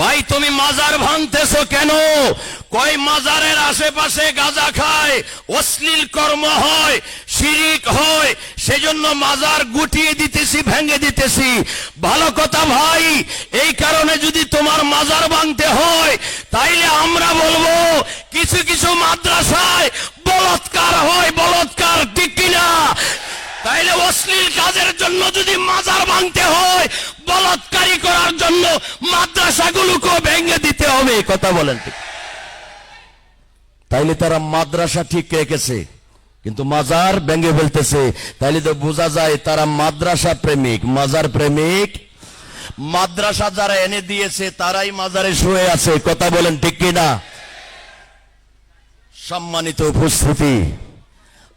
ভাই, তুমি মাজার ভাঙতেছো কেন? কই মাজারের আশেপাশে গাঁজা খায়, অশ্লীল কর্ম হয়, শিরিক হয়, সেজন্য মাজার গুটিয়ে দিতেছি, ভেঙে দিতেছি। ভালো কথা ভাই, এই কারণে যদি তোমার মাজার ভাঙতে হয়, তাইলে আমরা বলব, কিছু কিছু মাদ্রাসায় বলৎকার হয়, বলৎকার ঠিক কিনা? তাইলে অশ্লীল কাজের জন্য যদি মাজার ভাঙতে হয় বলৎকারী করার জন্য মাদ্রাসাগুলোকেও ভেঙে দিতে হবে কথা বলেন তাইলে তারা মাদ্রাসা ঠিক রেখেছে, কিন্তু মাজার ভেঙে ফেলতেছে। তাইলে তো বোঝা যায় তারা মাদ্রাসা প্রেমিক। মাজার প্রেমিক, মাদ্রাসা যারা এনে দিয়েছে, তারাই মাজারে শুয়ে আছে কথা বলেন ঠিক কিনা সম্মানিত উপস্থিতি,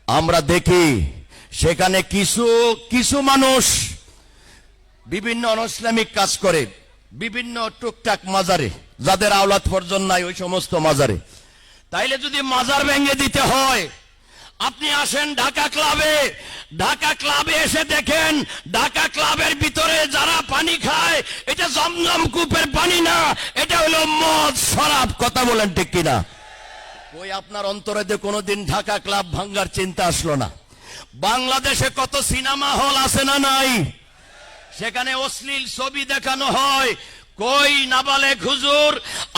আমরা দেখি সেখানে কিছু কিছু মানুষ বিভিন্ন অনইসলামিক কাজ করে, বিভিন্ন টুকটাক মাজারে, যাদের আওলাদ পর্যন্ত নাই ওই সমস্ত মাজারে। তাইলে যদি মাজার ভেঙে দিতে হয়, আপনি আসেন ঢাকা ক্লাবে ঢাকা ক্লাবে এসে দেখেন, ঢাকা ক্লাবের ভিতরে যারা পানি খায়, এটা জমজম কূপের পানি না, এটা হলো মদ, শরাব, কথা বলেন ঠিক কিনা? ওই আপনার অন্তরে দিয়ে কোনোদিন ঢাকা ক্লাব ভাঙ্গার চিন্তা আসলো না। বাংলাদেশে কত সিনেমা হল আছে না নাই? সেখানে অশ্লীল ছবি দেখানো হয়। কই নাবালেক খুজুর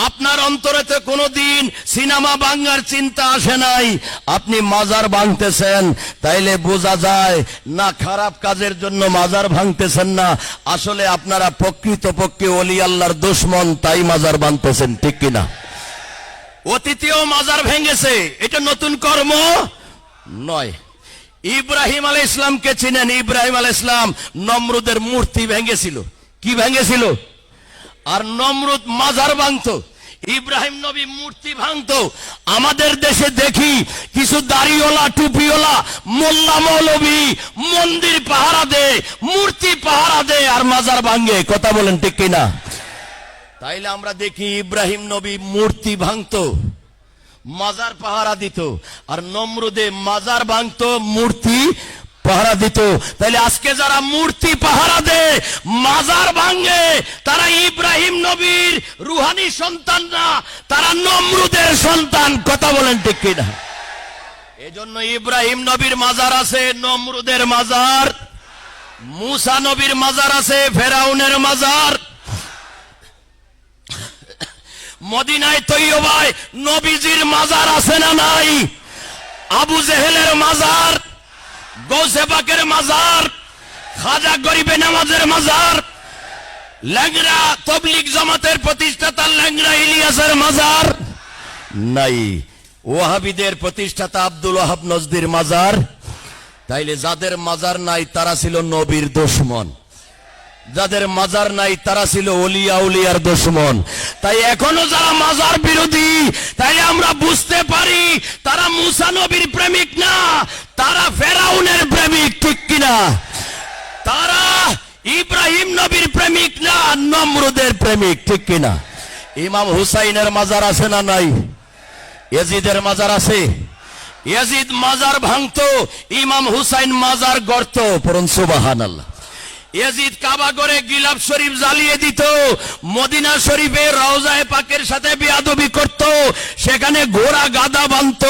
আপনার অন্তরেতে কোনোদিন সিনেমা বাঙ্গার চিন্তা আসে নাই। আপনি মাজার ভাঙতেছেন, তাইলে বোঝা যায় না খারাপ কাজের জন্য মাজার ভাঙতেছেন না। আসলে আপনারা প্রকৃত পক্ষে অলি আল্লাহর দুশ্মন, তাই মাজার ভাঙতেছেন ঠিক কিনা? অতীতেও মাজার ভেঙেছে, এটা নতুন কর্ম নয়। ইব্রাহিম আলাই ইসলামকে চিনেন? ইব্রাহিম আলাই ইসলাম নমরুদের মূর্তি ভেঙেছিল। কি ভেঙেছিল? আর নমরুদ মাজার ভাঙতো, ইব্রাহিম নবী মূর্তি ভাঙতো। আমাদের দেশে দেখি কিছু দাড়িওয়ালা, টুপিওয়ালা, মোল্লা মৌলবী মন্দির পাহারা দে মূর্তি পাহারা দে আর মাজার ভাঙে। কথা বলেন ঠিক কিনা? তাইলে আমরা দেখি ইব্রাহিম নবী মূর্তি ভাঙতো। মাজার পাহারা দিত। আর নমরুদে মাজার ভাঙতো, মূর্তি পাহারা দিত। তাইলে আজকে যারা মূর্তি পাহারা দে মাজার ভাঙে, তারা ইব্রাহিম নবীর রুহানি সন্তান না তারা নমরুদের সন্তান। কথা বলেন ঠিক কিনা? এজন্য ইব্রাহিম নবীর মাজার আছে, নমরুদের মাজার, মুসা নবীর মাজার আছে, ফেরাউনের মাজার। মদিনায় তৈয়বায় নবীজির মাজার আছে না নাই? আবু জেহেলের মাজার গৌসে পাকের মাজার, খাজা গরিবে নামাজের মাজার ল্যাংরা তবলিক জামাতের প্রতিষ্ঠাতা ল্যাংরা ইলিয়াসের মাজার নাই। ওয়াহাবিদের প্রতিষ্ঠাতা আব্দুল ওয়াহাব নজদির মাজার। তাইলে যাদের মাজার নাই, তারা ছিল নবীর দুশ্মন। যাদের মাজার নাই, তারা ছিল অলিয়া উলিয়ার দুশ্মন। তাই এখনও যারা মাজার বিরোধী, তাই আমরা বুঝতে পারি তারা মুসা নবীর প্রেমিক না, তারা ফেরাউনের প্রেমিক, ঠিক কিনা? তারা ইব্রাহিম নবীর প্রেমিক না, নমরুদের প্রেমিক, ঠিক কিনা? ইমাম হুসাইনের মাজার আছে না নাই? এজিদের মাজার আছে? ইয়াজিদ মাজার ভাঙতো, ইমাম হুসাইন মাজার গর্ত পরন সুবাহান আল্লাহ ইয়াজিদ কাবা করে গিলাফ শরীফ জ্বালিয়ে দিত, মদিনা শরীফে রওজায় পাকের সাথে বিয়াদবি করত, সেখানে ঘোড়া গাদা বানত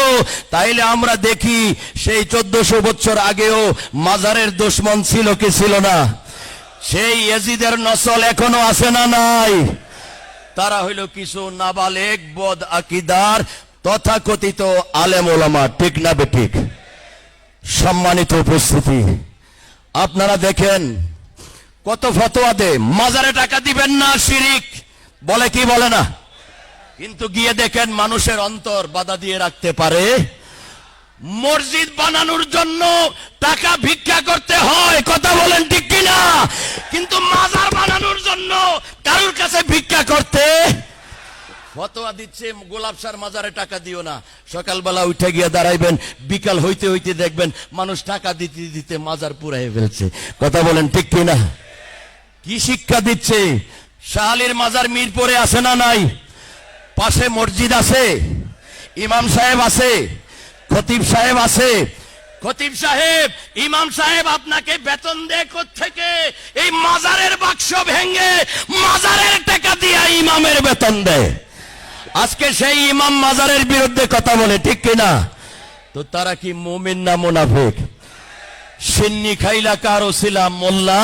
তাইলে আমরা দেখি সেই চোদ্দশো বছর আগেও মাজারের দুশ্মন ছিল কি ছিল না? সেই ইয়াজিদের নসল এখনও আছে না নাই? তারা হইল কিছু নাবালেক বদ আকিদার, তথাকথিত আলেম ওলামা, ঠিক না বেঠিক সম্মানিত উপস্থিতি, আপনারা দেখেন কত ফতোয়া দে? মাজারে টাকা দিবেন না, শিরিক। বলে কি বলে না? কিন্তু গিয়ে দেখেন মানুষের অন্তর বাধা দিয়ে রাখতে পারে। মসজিদ বানানোর জন্য টাকা ভিক্ষা করতে হয়, কথা বলেন ঠিক কিনা? কিন্তু মাজার বানানোর জন্য কারোর কাছে ভিক্ষা করতে? ফতোয়া দিচ্ছে গোলাপ সার মাজারে টাকা দিও না। সকালবেলা উঠে গিয়ে দাঁড়াইবেন, বিকাল হইতে হইতে দেখবেন মানুষ টাকা দিতে দিতে মাজার পুরাই ফেলছে। কথা বলেন ঠিক কিনা? কি শিক্ষা দিচ্ছে? শাহালির মাজার মিরপুরে আছে না নাই? পাশে মসজিদ আছে, ইমাম সাহেব আছে, খতিব সাহেব আছে। খতিব সাহেব, ইমাম সাহেব আপনাকে বেতন দেয় থেকে এই মাজারের বাক্স ভেঙে মাজারের টাকা দিয়ে ইমামের বেতন দেয়। আজকে সেই ইমাম মাজারের বিরুদ্ধে কথা বলে, ঠিক কিনা তো তারা কি মুমিন না মুনাফিক? সিন্নি খাইলা কার ওসিলা মোল্লা।